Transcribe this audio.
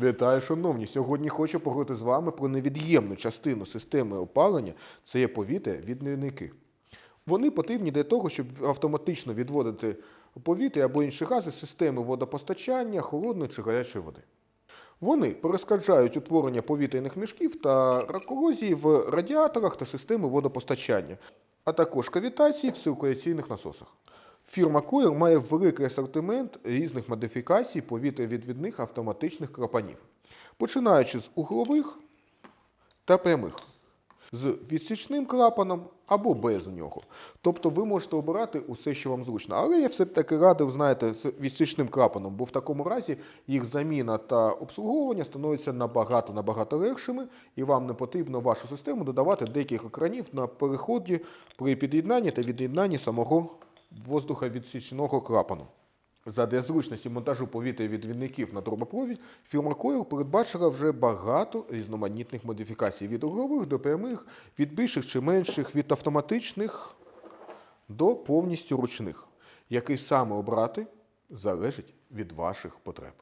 Вітаю, шановні! Сьогодні хочу поговорити з вами про невід'ємну частину системи опалення це є повітря відмінники. Вони потрібні для того, щоб автоматично відводити повітря або інші гази з системи водопостачання, холодної чи гарячої води. Вони перешкоджають утворення повітряних мішків та ракорозії в радіаторах та системи водопостачання, а також кавітації в циркуляційних насосах. Фірма Coil має великий асортимент різних модифікацій повітрявідвідних автоматичних клапанів, починаючи з углових та прямих, з відсічним клапаном або без нього. Тобто ви можете обирати усе, що вам зручно. Але я все-таки радив, знаєте, з відсічним клапаном, бо в такому разі їх заміна та обслуговування становиться набагато набагато легшими, і вам не потрібно вашу систему додавати декілька кранів на переході при під'єднанні та від'єднанні самого воздуховідсічного клапану. Задля зручності монтажу повітря від повітрявідвідників на трубопровід фірма Coil передбачила вже багато різноманітних модифікацій від углових до прямих, від більших чи менших, від автоматичних до повністю ручних. Який саме обрати залежить від ваших потреб.